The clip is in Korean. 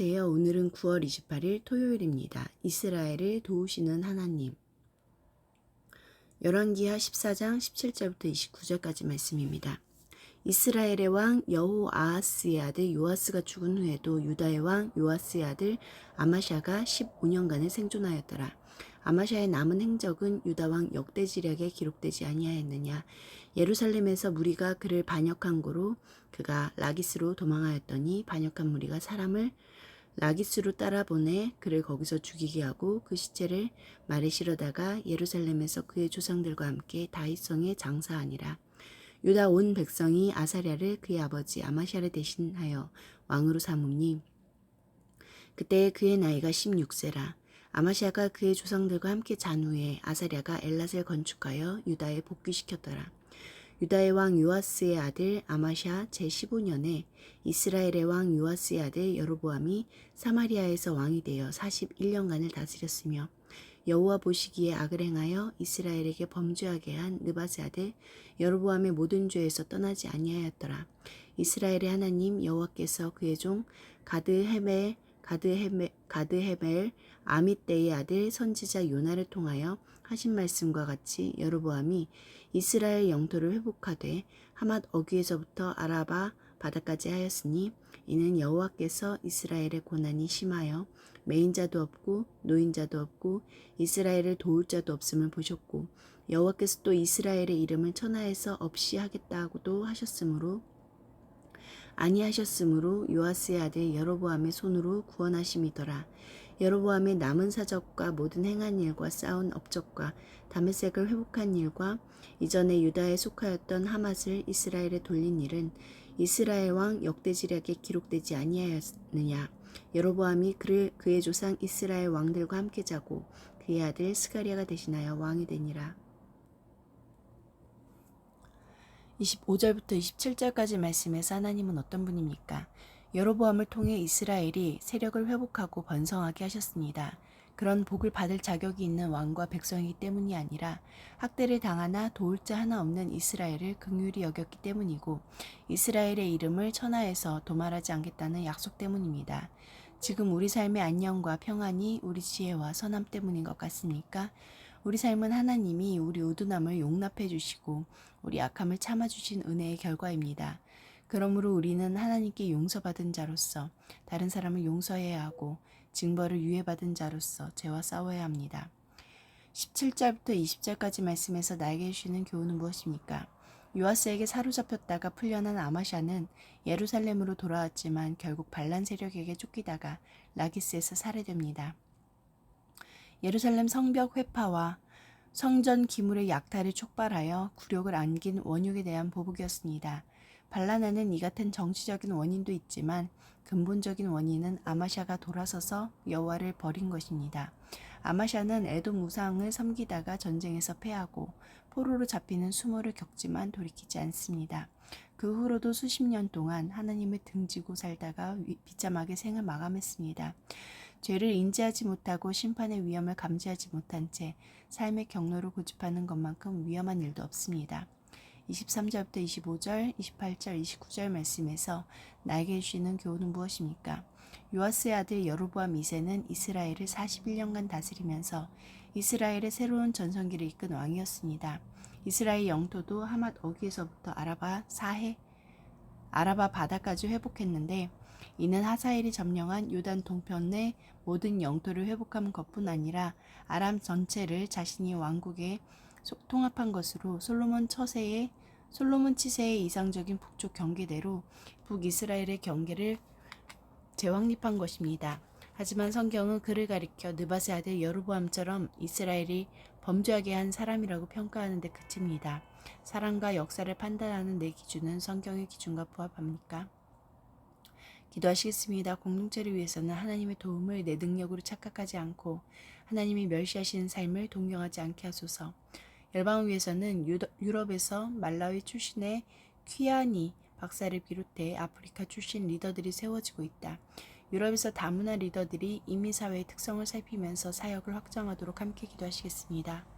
안녕하세요. 오늘은 9월 28일 토요일입니다. 이스라엘을 도우시는 하나님. 열왕기하 14장 17절부터 29절까지 말씀입니다. 이스라엘의 왕 여호아하스의 아들 요아스가 죽은 후에도 유다의 왕 요아스의 아들 아마샤가 15년간을 생존하였더라. 아마샤의 남은 행적은 유다 왕 역대지략에 기록되지 아니하였느냐. 예루살렘에서 무리가 그를 반역한 고로 그가 라기스로 도망하였더니 반역한 무리가 사람을 라기스로 따라 보내 그를 거기서 죽이게 하고 그 시체를 말에 실어다가 예루살렘에서 그의 조상들과 함께 다윗성에 장사하니라. 유다 온 백성이 아사랴를 그의 아버지 아마샤를 대신하여 왕으로 삼으니 그때 그의 나이가 16세라. 아마샤가 그의 조상들과 함께 잔 후에 아사랴가 엘랏을 건축하여 유다에 복귀시켰더라. 유다의 왕 요아스의 아들 아마샤 제15년에 이스라엘의 왕 요아스의 아들 여로보암이 사마리아에서 왕이 되어 41년간을 다스렸으며 여호와 보시기에 악을 행하여 이스라엘에게 범죄하게 한 느바스 아들 여로보암의 모든 죄에서 떠나지 아니하였더라. 이스라엘의 하나님 여호와께서 그의 종 가드 헤멜 가드 헤멜 가드 헤멜 아mit대의 아들 선지자 요나를 통하여 하신 말씀과 같이 여로보암이 이스라엘 영토를 회복하되 하맛 어귀에서부터 아라바 바다까지 하였으니 이는 여호와께서 이스라엘의 고난이 심하여 매인자도 없고 노인자도 없고 이스라엘을 도울 자도 없음을 보셨고 여호와께서 또 이스라엘의 이름을 천하에서 없이 하겠다고도 하셨으므로 아니하셨으므로 요아스의 아들 여로보암의 손으로 구원하심이더라. 여로보암의 남은 사적과 모든 행한 일과 쌓은 업적과 다메섹을 회복한 일과 이전에 유다에 속하였던 하맛을 이스라엘에 돌린 일은 이스라엘 왕 역대지략에 기록되지 아니하였느냐. 여로보암이 그를 그의 조상 이스라엘 왕들과 함께 자고 그의 아들 스가리아가 대신하여 왕이 되니라. 25절부터 27절까지 말씀에서 하나님은 어떤 분입니까? 여로보암을 통해 이스라엘이 세력을 회복하고 번성하게 하셨습니다. 그런 복을 받을 자격이 있는 왕과 백성이기 때문이 아니라 학대를 당하나 도울 자 하나 없는 이스라엘을 긍휼히 여겼기 때문이고 이스라엘의 이름을 천하에서 도말하지 않겠다는 약속 때문입니다. 지금 우리 삶의 안녕과 평안이 우리 지혜와 선함 때문인 것 같습니까? 우리 삶은 하나님이 우리 우둔함을 용납해 주시고 우리 악함을 참아 주신 은혜의 결과입니다. 그러므로 우리는 하나님께 용서받은 자로서 다른 사람을 용서해야 하고 징벌을 유예받은 자로서 죄와 싸워야 합니다. 17절부터 20절까지 말씀에서 나에게 주시는 교훈은 무엇입니까? 요아스에게 사로잡혔다가 풀려난 아마샤는 예루살렘으로 돌아왔지만 결국 반란 세력에게 쫓기다가 라기스에서 살해됩니다. 예루살렘 성벽 회파와 성전 기물의 약탈을 촉발하여 굴욕을 안긴 원흉에 대한 보복이었습니다. 반란에는 이 같은 정치적인 원인도 있지만 근본적인 원인은 아마샤가 돌아서서 여호와를 버린 것입니다. 아마샤는 에돔 우상을 섬기다가 전쟁에서 패하고 포로로 잡히는 수모를 겪지만 돌이키지 않습니다. 그 후로도 수십 년 동안 하나님을 등지고 살다가 비참하게 생을 마감했습니다. 죄를 인지하지 못하고 심판의 위험을 감지하지 못한 채 삶의 경로를 고집하는 것만큼 위험한 일도 없습니다. 23절부터 25절, 28절, 29절 말씀에서 나에게 주시는 교훈은 무엇입니까? 요아스의 아들 여로보암 2세는 이스라엘을 41년간 다스리면서 이스라엘의 새로운 전성기를 이끈 왕이었습니다. 이스라엘 영토도 하맛 어귀에서부터 아라바 사해 아라바 바다까지 회복했는데 이는 하사엘이 점령한 요단 동편의 모든 영토를 회복한 것뿐 아니라 아람 전체를 자신이 왕국에 통합한 것으로 솔로몬 처세의 솔로몬 치세의 이상적인 북쪽 경계대로 북이스라엘의 경계를 재확립한 것입니다. 하지만 성경은 그를 가리켜 느바세 아들 여로보암처럼 이스라엘이 범죄하게 한 사람이라고 평가하는 데 그칩니다. 사랑과 역사를 판단하는 내 기준은 성경의 기준과 부합합니까? 기도하시겠습니다. 공동체를 위해서는 하나님의 도움을 내 능력으로 착각하지 않고 하나님이 멸시하시는 삶을 동경하지 않게 하소서. 열방을 위해서는 유럽에서 말라위 출신의 퀴아니 박사를 비롯해 아프리카 출신 리더들이 세워지고 있다. 유럽에서 다문화 리더들이 이민사회의 특성을 살피면서 사역을 확장하도록 함께 기도하시겠습니다.